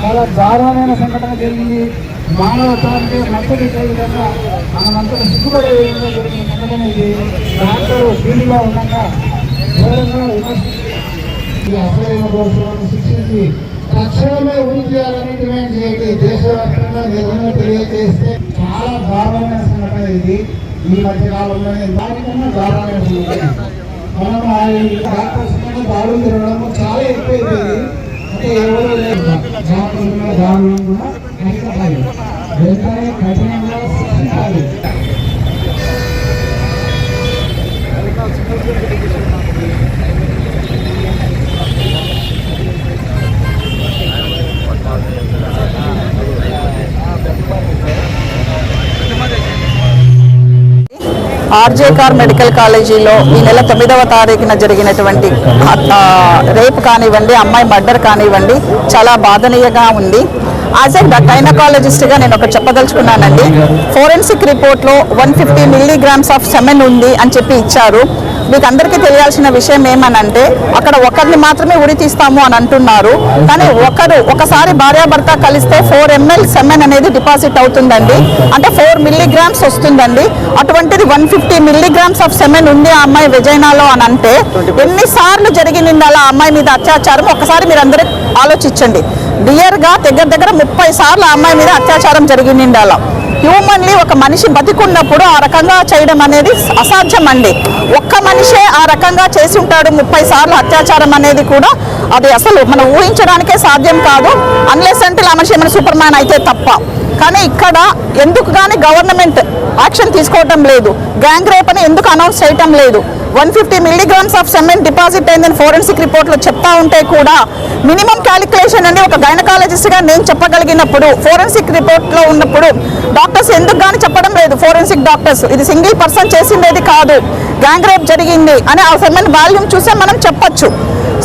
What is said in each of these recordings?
చాలా దారుణమైన సంఘటన జరిగింది. మానవత్వానికి మద్దతు విధంగా మనమంతా సిగ్గుపడే విధంగా జరిగిన సంఘటన ఇది. డాక్టర్ ఢిల్లీలో ఉండగా ఘోరంగా ఈ అసలైన శిక్షించి తక్షణమే ఉరి చేయాలని డిమాండ్ దేశవ్యాప్తంగా నిజంగా తెలియజేస్తే చాలా దారుణమైన సంఘటన ఇది. ఈ మధ్య కాలంలోనే దానికన్నా దారుణమైన సంఘటన మనం ఆ ఈ డాక్టర్స్ మీద దాడులు తిరగడం చాలా ఎక్కువైపోయింది. అంటే ఎవరు లేదు డాక్టర్స్ మీద దాడులను కూడా అరికట్టాలి. వెంటనే కఠినంగా శిక్షించాలి. ఆర్జే కార్ మెడికల్ కాలేజీలో ఈ నెల తొమ్మిదవ తారీఖున జరిగినటువంటి రేప్ కానివ్వండి అమ్మాయి మర్డర్ కానివ్వండి చాలా బాధనీయంగా ఉంది. యాజ్ ఎ గైనకాలజిస్ట్గా నేను ఒక చెప్పదలుచుకున్నానండి ఫోరెన్సిక్ రిపోర్ట్లో one fifty milligrams of semen ఉంది అని చెప్పి ఇచ్చారు. మీకు అందరికీ తెలియాల్సిన విషయం ఏమనంటే అక్కడ ఒకరిని మాత్రమే ఉరి తీస్తాము అని అంటున్నారు. కానీ ఒకరు ఒకసారి భార్యాభర్త కలిస్తే ఫోర్ ఎంఎల్ సెమెన్ అనేది డిపాజిట్ అవుతుందండి. అంటే ఫోర్ మిల్లీగ్రామ్స్ వస్తుందండి. అటువంటిది one fifty milligrams of semen ఉంది ఆ అమ్మాయి విజయనాలో అని అంటే ఎన్నిసార్లు జరిగింది అలా అమ్మాయి మీద అత్యాచారం? ఒకసారి మీరు అందరూ ఆలోచించండి డియర్గా దగ్గర దగ్గర ముప్పై సార్లు ఆ అమ్మాయి మీద అత్యాచారం జరిగింది అలా హ్యూమన్లీ ఒక మనిషి బతికున్నప్పుడు ఆ రకంగా చేయడం అనేది అసాధ్యం అండి ఒక్క మనిషే ఆ రకంగా చేసి ఉంటాడు ముప్పై సార్లు అత్యాచారం అనేది కూడా అది అసలు మనం ఊహించడానికే సాధ్యం కాదు. అన్లెస్ అంటే ఆ మనిషి ఏమైనా సూపర్ మ్యాన్ అయితే తప్ప. కానీ ఇక్కడ ఎందుకు కానీ గవర్నమెంట్ యాక్షన్ తీసుకోవటం లేదు. గ్యాంగ్ రేప్ అని ఎందుకు అనౌన్స్ చేయటం లేదు. One fifty milligrams of semen deposit అయిందని ఫోరెన్సిక్ రిపోర్ట్లో చెప్తా ఉంటే కూడా మినిమం క్యాలిక్యులేషన్ అని ఒక గైనకాలజిస్ట్గా నేను చెప్పగలిగినప్పుడు ఫోరెన్సిక్ రిపోర్ట్లో ఉన్నప్పుడు డాక్టర్స్ ఎందుకు కానీ చెప్పడం లేదు. ఫోరెన్సిక్ డాక్టర్స్ ఇది సింగిల్ పర్సన్ చేసిండేది కాదు. గ్యాంగ్ రేప్ జరిగింది అని ఆ సెమెంట్ వాల్యూమ్ చూసే మనం చెప్పొచ్చు.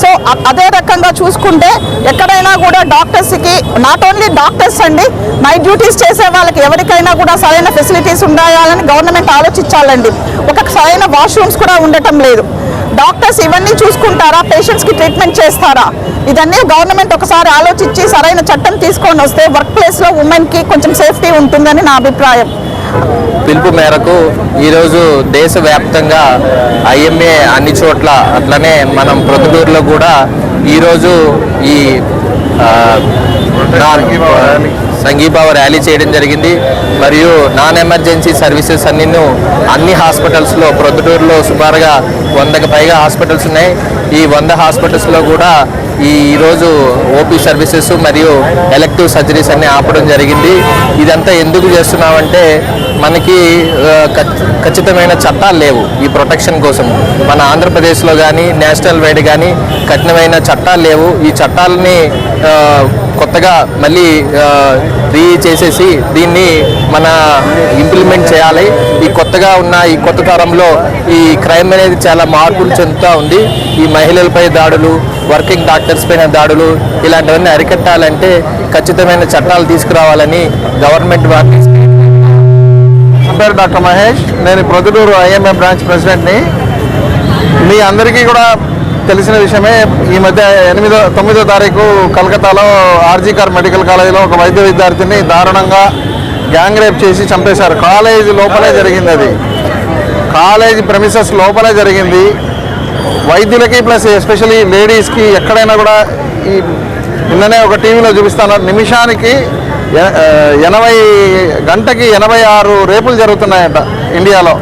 సో అదే రకంగా చూసుకుంటే ఎక్కడైనా కూడా డాక్టర్స్కి నాట్ ఓన్లీ డాక్టర్స్ అండి నైట్ డ్యూటీస్ చేసే వాళ్ళకి ఎవరికైనా కూడా సరైన ఫెసిలిటీస్ ఉండాలని గవర్నమెంట్ ఆలోచించాలండి. ఒక సరైన వాష్రూమ్స్ కూడా ఉండటం లేదు. డాక్టర్స్ ఇవన్నీ చూసుకుంటారా? పేషెంట్స్కి ట్రీట్మెంట్ చేస్తారా? ఇదన్నీ గవర్నమెంట్ ఒకసారి ఆలోచించి సరైన చట్టం తీసుకొని వస్తే వర్క్ ప్లేస్లో ఉమెన్కి కొంచెం సేఫ్టీ ఉంటుందని నా అభిప్రాయం. పిలుపు మేరకు ఈరోజు దేశవ్యాప్తంగా ఐఎంఏ అన్ని చోట్ల అట్లనే మనం ప్రొద్దుటూరులో కూడా ఈరోజు ఈ సంఘీభావ ర్యాలీ చేయడం జరిగింది. మరియు నాన్ ఎమర్జెన్సీ సర్వీసెస్ అన్ని అన్ని హాస్పిటల్స్లో ప్రొద్దుటూరులో సుమారుగా వందకు పైగా హాస్పిటల్స్ ఉన్నాయి. ఈ వంద హాస్పిటల్స్లో కూడా ఈ ఈరోజు ఓపీ సర్వీసెస్ మరియు ఎలక్టివ్ సర్జరీస్ అన్ని ఆపడం జరిగింది. ఇదంతా ఎందుకు చేస్తున్నామంటే మనకి ఖచ్చితమైన చట్టాలు లేవు ఈ ప్రొటెక్షన్ కోసం. మన ఆంధ్రప్రదేశ్లో కానీ నేషనల్ వైడ్ కానీ కఠినమైన చట్టాలు లేవు. ఈ చట్టాలని కొత్తగా మళ్ళీ రీ చేసేసి దీన్ని మన ఇంప్లిమెంట్ చేయాలి. ఈ కొత్తగా ఉన్న ఈ కొత్త తరంలో ఈ క్రైమ్ అనేది చాలా మార్పులు చెందుతూ ఉంది. ఈ మహిళలపై దాడులు వర్కింగ్ డాక్టర్స్ పైన దాడులు ఇలాంటివన్నీ అరికట్టాలంటే ఖచ్చితమైన చట్టాలు తీసుకురావాలని గవర్నమెంట్ వారిని పేరు డాక్టర్ మహేష్. నేను ప్రొద్దుటూరు ఐఎంఏ బ్రాంచ్ ప్రెసిడెంట్ని. మీ అందరికీ కూడా తెలిసిన విషయమే ఈ మధ్య ఎనిమిదో తొమ్మిదో తారీఖు కలకత్తాలో ఆర్జీకర్ మెడికల్ కాలేజీలో ఒక వైద్య విద్యార్థిని దారుణంగా గ్యాంగ్ రేప్ చేసి చంపేశారు. కాలేజీ లోపలే జరిగింది అది. కాలేజ్ ప్రెమిసెస్ లోపలే జరిగింది. వైద్యులకి ప్లస్ ఎస్పెషలీ లేడీస్కి ఎక్కడైనా కూడా ఈ నిన్ననే ఒక టీవీలో చూపిస్తాను. నిమిషానికి ఎనభై గంటకి ఎనభై ఆరు రేపులు జరుగుతున్నాయంట ఇండియాలో.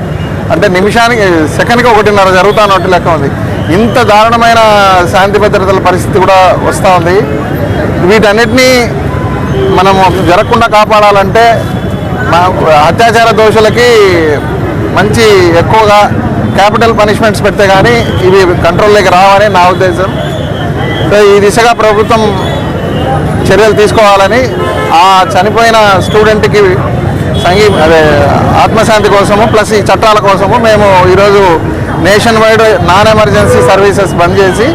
అంటే నిమిషానికి సెకండ్కి ఒకటిన్నర జరుగుతున్నట్టు లెక్క ఉంది. ఇంత దారుణమైన శాంతి భద్రతల పరిస్థితి కూడా వస్తూ ఉంది. వీటన్నిటినీ మనము జరగకుండా కాపాడాలంటే మా అత్యాచార దోషులకి మంచి ఎక్కువగా క్యాపిటల్ పనిష్మెంట్స్ పెడితే కానీ ఇవి కంట్రోల్లోకి రావని నా ఉద్దేశం. సో ఈ దిశగా ప్రభుత్వం చర్యలు తీసుకోవాలని ఆ చనిపోయిన స్టూడెంట్కి సంగీ అదే ఆత్మశాంతి కోసము ప్లస్ ఈ చట్టాల కోసము మేము ఈరోజు nationwide non emergency services bandh చేసి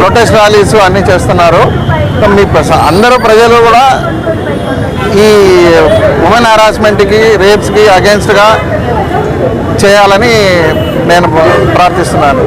ప్రొటెస్ట్ ర్యాలీస్ అన్నీ చేస్తున్నారు. మీ అందరూ ప్రజలు కూడా ఈ ఉమెన్ హరాస్మెంట్కి రేప్స్కి అగేన్స్ట్గా చేయాలని నేను ప్రార్థిస్తున్నాను.